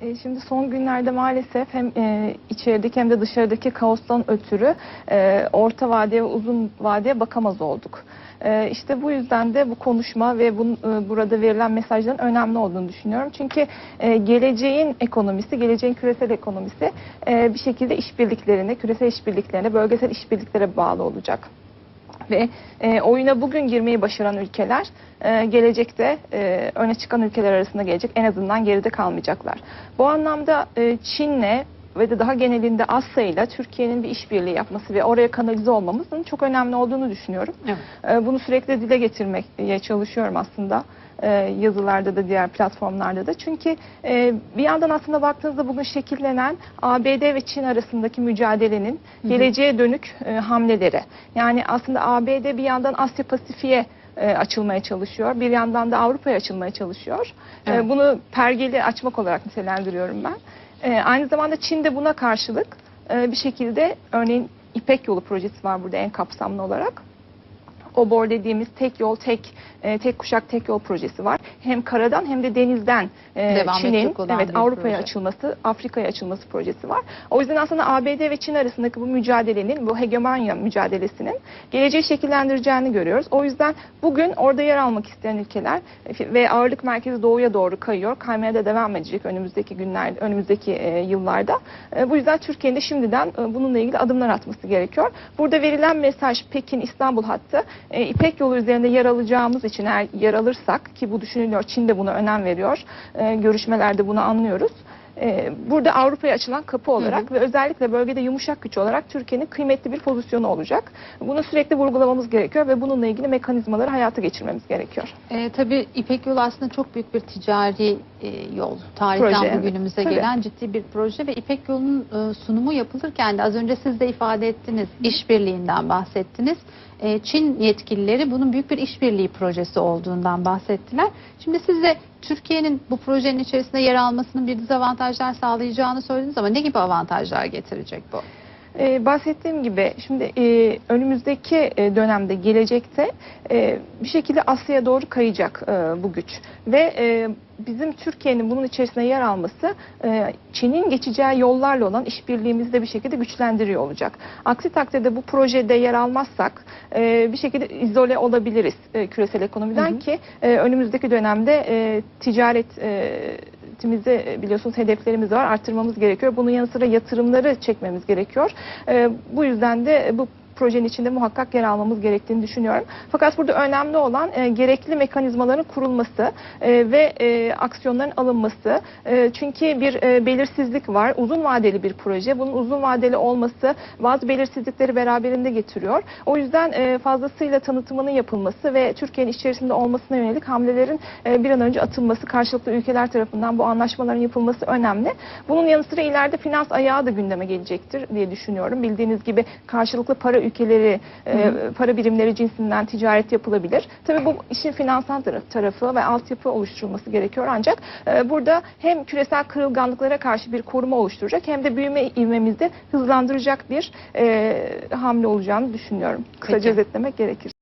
E, Şimdi son günlerde maalesef hem e, içerideki hem de dışarıdaki kaostan ötürü e, orta vadeye uzun vadeye bakamaz olduk. E, işte bu yüzden de bu konuşma ve bun, e, burada verilen mesajların önemli olduğunu düşünüyorum. Çünkü geleceğin ekonomisi, geleceğin küresel ekonomisi bir şekilde işbirliklerine, küresel işbirliklerine, bölgesel işbirliklere bağlı olacak ve e, oyuna bugün girmeyi başaran ülkeler e, gelecekte e, öne çıkan ülkeler arasında gelecek. En azından geride kalmayacaklar. Bu anlamda e, Çin'le ve de daha genelinde Asya ile Türkiye'nin bir işbirliği yapması ve oraya kanalize olmamızın çok önemli olduğunu düşünüyorum. Evet. E, bunu sürekli dile getirmeye çalışıyorum aslında e, yazılarda da diğer platformlarda da. Çünkü e, bir yandan aslında baktığınızda bugün şekillenen ABD ve Çin arasındaki mücadelenin geleceğe dönük e, hamleleri. Yani aslında ABD bir yandan Asya Pasifik'e e, açılmaya çalışıyor. Bir yandan da Avrupa'ya açılmaya çalışıyor. E, Evet. bunu pergeli açmak olarak nitelendiriyorum ben. E, aynı zamanda Çin de buna karşılık e, bir şekilde örneğin İpek Yolu projesi var burada en kapsamlı olarak. OBOR dediğimiz tek yol tek e, tek kuşak tek yol projesi var. Hem karadan hem de denizden e, Çin'in evet Avrupa'ya açılması, Afrika'ya açılması projesi var. O yüzden aslında ABD ve Çin arasındaki bu mücadelenin, bu hegemonya mücadelesinin geleceği şekillendireceğini görüyoruz. O yüzden bugün orada yer almak isteyen ülkeler e, ve ağırlık merkezi doğuya doğru kayıyor. Kaymaya da devam edecek önümüzdeki günlerde, önümüzdeki e, yıllarda. E, bu yüzden Türkiye'nin de şimdiden e, bununla ilgili adımlar atması gerekiyor. Burada verilen mesaj Pekin İstanbul hattı e, İpek yolu üzerinde yer alacağımız için eğer yer alırsak ki bu düşünülüyor Çin de buna önem veriyor. E, görüşmelerde bunu anlıyoruz. E, burada Avrupa'ya açılan kapı olarak ve özellikle bölgede yumuşak güç olarak Türkiye'nin kıymetli bir pozisyonu olacak. Bunu sürekli vurgulamamız gerekiyor ve bununla ilgili mekanizmaları hayata geçirmemiz gerekiyor. E, tabii İpek Yolu aslında çok büyük bir ticari e, yol. Tarihten Proje, evet. bugünümüze Tabii. gelen ciddi bir proje ve İpek Yolu'nun e, sunumu yapılırken de az önce siz de ifade ettiniz. işbirliğinden bahsettiniz. E, Çin yetkilileri bunun büyük bir işbirliği projesi olduğundan bahsettiler. Şimdi siz de Türkiye'nin bu projenin içerisinde yer almasının bir dezavantajlar sağlayacağını söylediniz ama ne gibi avantajlar getirecek bu? Ee, bahsettiğim gibi şimdi e, önümüzdeki e, dönemde gelecekte e, bir şekilde Asya'ya doğru kayacak e, bu güç ve e, bizim Türkiye'nin bunun içerisine yer alması e, Çin'in geçeceği yollarla olan işbirliğimizi de bir şekilde güçlendiriyor olacak. Aksi takdirde bu projede yer almazsak e, bir şekilde izole olabiliriz e, küresel ekonomiden Hı hı. ki e, önümüzdeki dönemde e, ticaret e, ticaretimizi e, biliyorsunuz hedeflerimiz var arttırmamız gerekiyor. Bunun yanı sıra yatırımları çekmemiz gerekiyor. E, bu yüzden de bu projenin içinde muhakkak yer almamız gerektiğini düşünüyorum. Fakat burada önemli olan e, gerekli mekanizmaların kurulması e, ve e, aksiyonların alınması. E, çünkü bir e, belirsizlik var. Uzun vadeli bir proje. Bunun uzun vadeli olması bazı belirsizlikleri beraberinde getiriyor. O yüzden e, fazlasıyla tanıtımının yapılması ve Türkiye'nin içerisinde olmasına yönelik hamlelerin e, bir an önce atılması, karşılıklı ülkeler tarafından bu anlaşmaların yapılması önemli. Bunun yanı sıra ileride finans ayağı da gündeme gelecektir diye düşünüyorum. Bildiğiniz gibi karşılıklı para ülkeleri, e, para birimleri cinsinden ticaret yapılabilir. Tabii bu işin finansal tarafı- ve altyapı oluşturulması gerekiyor ancak e, burada hem küresel kırılganlıklara karşı bir koruma oluşturacak hem de büyüme ivmemizi hızlandıracak bir e, hamle olacağını düşünüyorum. Kısaca özetlemek gerekir.